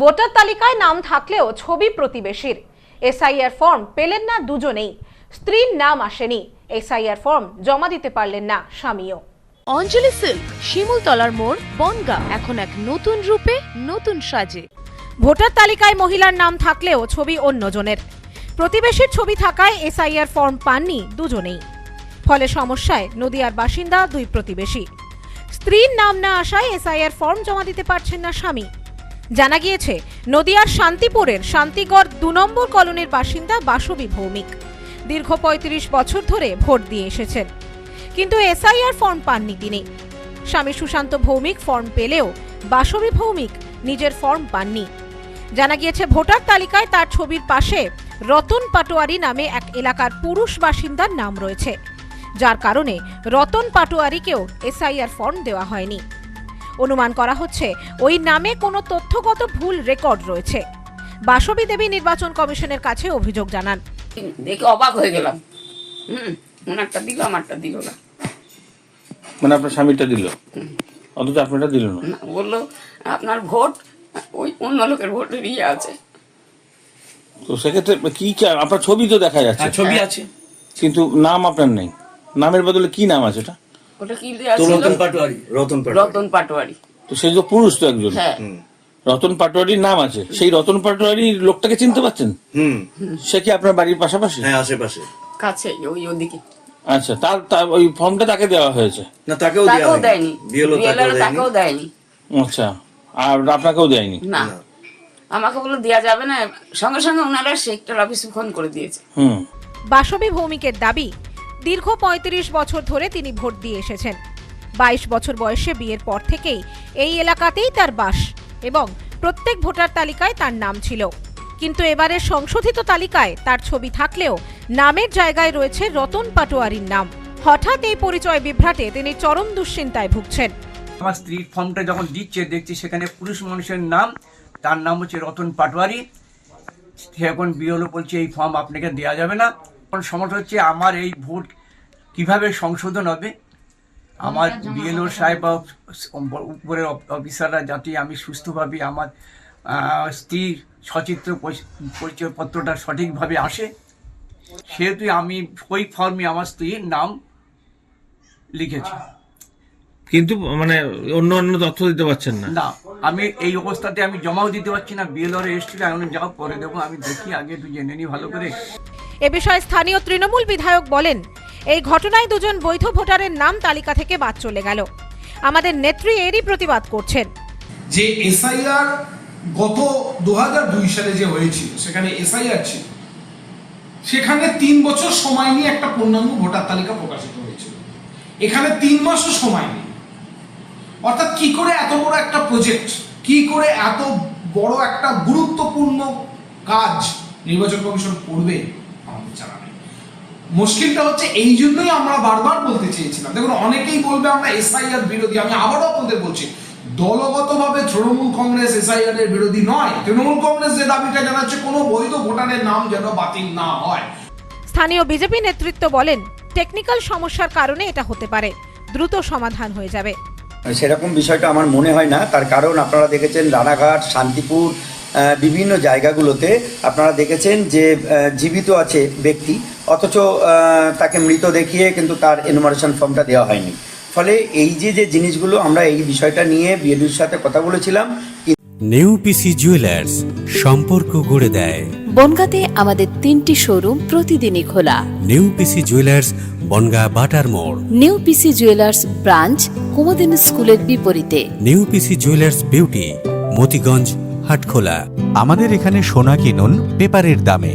Voter তালিকায় নাম থাকলেও ছবি প্রতিবেশীর। এসআইআর ফর্ম পেলেন না দুজনেই। স্ত্রীর নাম আসেনি। এসআইআর ফর্ম জমা দিতে পারলেন না স্বামীও। অঞ্জলি সিল্ক শিমুলতলার মোড় বনগা এখন এক নতুন রূপে নতুন সাজে। ভোটার তালিকায় মহিলার নাম থাকলেও ছবি অন্যজনের। প্রতিবেশীর ছবি থাকায় এসআইআর ফর্ম পাননি দুজনেই। ফলে সমস্যায় নদিয়ার বাসিন্দা দুই প্রতিবেশী। স্ত্রীর নাম না আসায় এসআইআর ফর্ম জমা দিতে পারছেন না স্বামী। জানা গিয়েছে, নদিয়ার শান্তিপুরের শান্তিগড় দু নম্বর কলোনির বাসিন্দা বাসবী ভৌমিক। দীর্ঘ পঁয়ত্রিশ বছর ধরে ভোট দিয়ে এসেছেন। কিন্তু এসআইআর ফর্ম পাননি তিনি। স্বামী সুশান্ত ভৌমিক ফর্ম পেলেও বাসবী ভৌমিক নিজের ফর্ম পাননি। জানা গিয়েছে, ভোটার তালিকায় তার ছবির পাশে রতন পাটোয়ারি নামে এক এলাকার পুরুষ বাসিন্দার নাম রয়েছে। যার কারণে রতন পাটোয়ারিকেও এসআইআর ফর্ম দেওয়া হয়নি। অনুমান করা হচ্ছে ওই নামে কোনো তথ্যগত ভুল রেকর্ড রয়েছে। বাসবী দেবী নির্বাচন কমিশনের কাছে অভিযোগ জানান। দেখে অবাক হয়ে গেলাম। হুম ওনারটা দিল আমারটা দিল না। মানে আপনার স্বামীটা দিল? অথচ আপনারটা দিল না? বলল আপনার ভোট ওই অন্য লোকের ভোটের ইয়ে আছে। তো সেক্ষেত্রে কি কি- আপনার ছবি তো দেখা যাচ্ছে। হ্যাঁ ছবি আছে। কিন্তু নাম আপনার নেই। নামের বদলে কি নাম আছে এটা? ওটা কি দেওয়া ছিল রতন পাটোয়ারি রতন পাটোয়ারি। রতন পাটোয়ারি। তো সেই তো পুরুষ তো একজন। হ্যাঁ। রতন পাটোয়ারির নাম আছে। সেই রতন পাটোয়ারির লোকটাকে চিনতে পারছেন? হুম। সে কি আপনার বাড়ির পাশাপাশি? হ্যাঁ আশেপাশে। কাছে ওই ওদিকে। আচ্ছা তার তার ওই ফর্মটা তাকে দেওয়া হয়েছে? না তাকেও দেওয়া দেয়নি। বিএলও তাকেও দেয়নি। আচ্ছা আর আপনাকেও দেয়নি? না। আমাকে বলল দেওয়া যাবে না। সঙ্গে সঙ্গে ওনারা সেক্টর অফিসে ফোন করে দিয়েছে। হুম। বাসবী ভৌমিকের দাবি দীর্ঘ পঁয়ত্রিশ বছর ধরে তিনি ভোট দিয়ে এসেছেন। বাইশ বছর বয়সে বিয়ের পর থেকেই এই এলাকাতেই তার বাস এবং প্রত্যেক ভোটার তালিকায় তার নাম ছিল। কিন্তু এবারের সংশোধিত তালিকায় তার ছবি থাকলেও নামের জায়গায় রয়েছে রতন পাটোয়ারির নাম। হঠাৎ এই পরিচয় বিভ্রাটে তিনি চরম দুশ্চিন্তায় ভুগছেন। আমার স্ত্রীর ফর্মটা যখন দিচ্ছে, দেখছি সেখানে পুরুষ মানুষের নাম, তার নাম হচ্ছে রতন পাটোয়ারি। সে এখন বিওলো বলছে, এই ফর্ম আপনাকে দেওয়া যাবে না। সমস্যা হচ্ছে, আমার এই ভোট কীভাবে সংশোধন হবে? আমার বিএলও সাহেব বা উপরের অফ- অফিসাররা যাতে আমি সুস্থভাবে আমার স্ত্রীর সচিত্র পরি- পরিচয়পত্রটা সঠিকভাবে আসে সেহেতু আমি ওই ফর্মে আমার স্ত্রীর নাম লিখেছি। কিন্তু মানে অন্য অন্য তথ্য দিতে পারছেন না। না আমি এই অবস্থাতে আমি জমাও দিতে পারছি না বিএলআর এসছিল এখন যাও পরে দেবো আমি দেখি আগে তুই জেনে নিই ভালো করে। এ বিষয়ে স্থানীয় তৃণমূল বিধায়ক বলেন এই ঘটনায় দুজন বৈধ ভোটারের নাম তালিকা থেকে বাদ চলে গেল। আমাদের নেত্রী এরই প্রতিবাদ করছেন। যে এসআইআর গত দু সালে যে হয়েছিল, সেখানে এসআইআর ছিল, সেখানে তিন বছর সময় নিয়ে একটা পূর্ণাঙ্গ ভোটার তালিকা প্রকাশিত হয়েছিল। এখানে তিন মাসও সময় নেই। অর্থাৎ কি করে এত বড় একটা প্রজেক্ট, কি করে এত বড় একটা গুরুত্বপূর্ণ কাজ নির্বাচন কমিশন করবে মুশকিলটা হচ্ছে এই জন্যই আমরা বারবার বলতে চেয়েছিলাম। দেখুন অনেকেই বলবে আমরা এসআইআর বিরোধী আমি আবারও আপনাদের বলছি দলগতভাবে তৃণমূল কংগ্রেস এসআইআর এর বিরোধী নয়। তৃণমূল কংগ্রেস যে দাবিটা জানাচ্ছে কোনো বৈধ ভোটারের নাম যেন বাতিল না হয়। স্থানীয় বিজেপি নেতৃত্ব বলেন টেকনিক্যাল সমস্যার কারণে এটা হতে পারে দ্রুত সমাধান হয়ে যাবে। সেরকম বিষয়টা আমার মনে হয় না তার কারণ আপনারা দেখেছেন রানাঘাট শান্তিপুর বিভিন্ন জায়গাগুলোতে আপনারা দেখেছেন যে জীবিত আছে ব্যক্তি অথচ আহ, তাকে মৃত দেখিয়ে কিন্তু তার এনুমারেশন ফর্মটা দেওয়া হয়নি। ফলে এই যে যে জিনিসগুলো আমরা এই বিষয়টা নিয়ে বিএডির সাথে কথা বলেছিলাম নিউ পিসি জুয়েলার্স সম্পর্ক গড়ে দেয়। বনগাঁতে আমাদের তিনটি শোরুম প্রতিদিনই খোলা। নিউ পিসি জুয়েলার্স বনগা বাটার মোড়। নিউ পিসি জুয়েলার্স ব্রাঞ্চ কুমদিন স্কুলের বিপরীতে। New PC jewellers beauty Motiganj Hatkhola. আমাদের এখানে সোনা কিনুন পেপারের দামে।